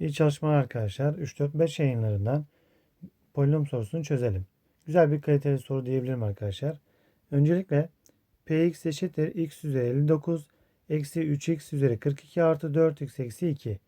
İyi çalışmalar arkadaşlar. 3-4-5 yayınlarından polinom sorusunu çözelim. Güzel bir kaliteli soru diyebilirim arkadaşlar. Öncelikle px eşittir x üzeri 59 eksi 3x üzeri 42 artı 4x eksi 2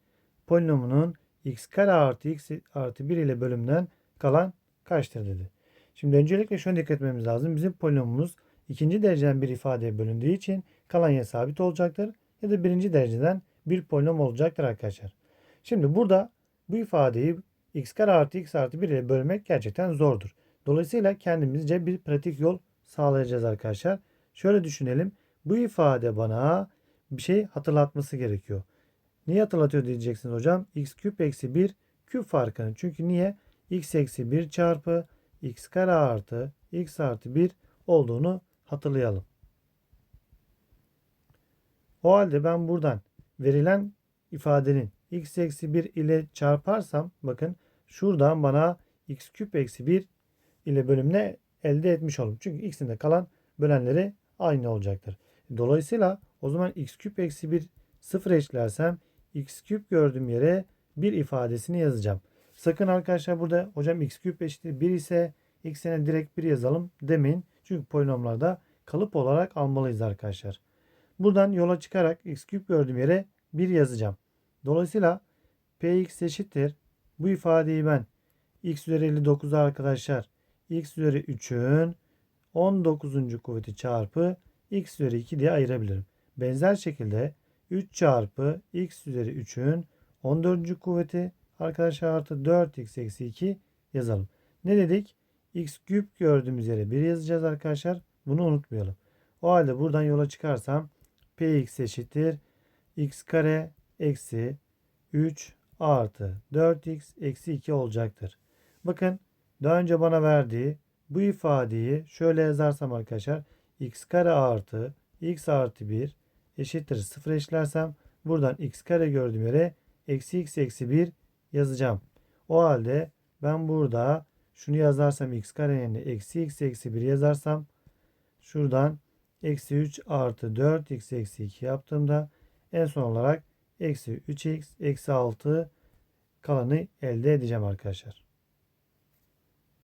polinomunun x kare artı x artı 1 ile bölümden kalan kaçtır dedi. Şimdi öncelikle şuna dikkat etmemiz lazım. Bizim polinomumuz ikinci dereceden bir ifadeye bölündüğü için kalan ya sabit olacaktır ya da birinci dereceden bir polinom olacaktır arkadaşlar. Şimdi burada bu ifadeyi x kare artı x artı 1 ile bölmek gerçekten zordur. Dolayısıyla kendimizce bir pratik yol sağlayacağız arkadaşlar. Şöyle düşünelim. Bu ifade bana bir şey hatırlatması gerekiyor. Niye hatırlatıyor diyeceksiniz hocam? x küp eksi 1 küp farkını. Çünkü niye? x eksi 1 çarpı x kare artı x artı 1 olduğunu hatırlayalım. O halde ben buradan verilen ifadenin x eksi 1 ile çarparsam bakın şuradan bana x küp eksi 1 ile bölümüne elde etmiş olurum. Çünkü x'in de kalan bölenleri aynı olacaktır. Dolayısıyla o zaman x küp eksi 1 sıfır eşitlersem x küp gördüğüm yere bir ifadesini yazacağım. Sakın arkadaşlar burada hocam x küp eşittir 1 ise x'ine direkt 1 yazalım demeyin. Çünkü polinomlarda kalıp olarak almalıyız arkadaşlar. Buradan yola çıkarak x küp gördüğüm yere 1 yazacağım. Dolayısıyla px eşittir. Bu ifadeyi ben x üzeri 59'a arkadaşlar x üzeri 3'ün 19. kuvveti çarpı x üzeri 2 diye ayırabilirim. Benzer şekilde 3 çarpı x üzeri 3'ün 14. kuvveti arkadaşlar artı 4x eksi 2 yazalım. Ne dedik? x küp gördüğümüz yere 1 yazacağız arkadaşlar. Bunu unutmayalım. O halde buradan yola çıkarsam px eşittir x kare eksi 3 artı 4x eksi 2 olacaktır. Bakın daha önce bana verdiği bu ifadeyi şöyle yazarsam arkadaşlar x kare artı x artı 1 eşittir 0 eşlersem buradan x kare gördüğüm yere eksi x eksi 1 yazacağım. O halde ben burada şunu yazarsam x kare yerine eksi x eksi 1 yazarsam şuradan eksi 3 artı 4x eksi 2 yaptığımda en son olarak eksi 3x eksi 6 kalanı elde edeceğim arkadaşlar.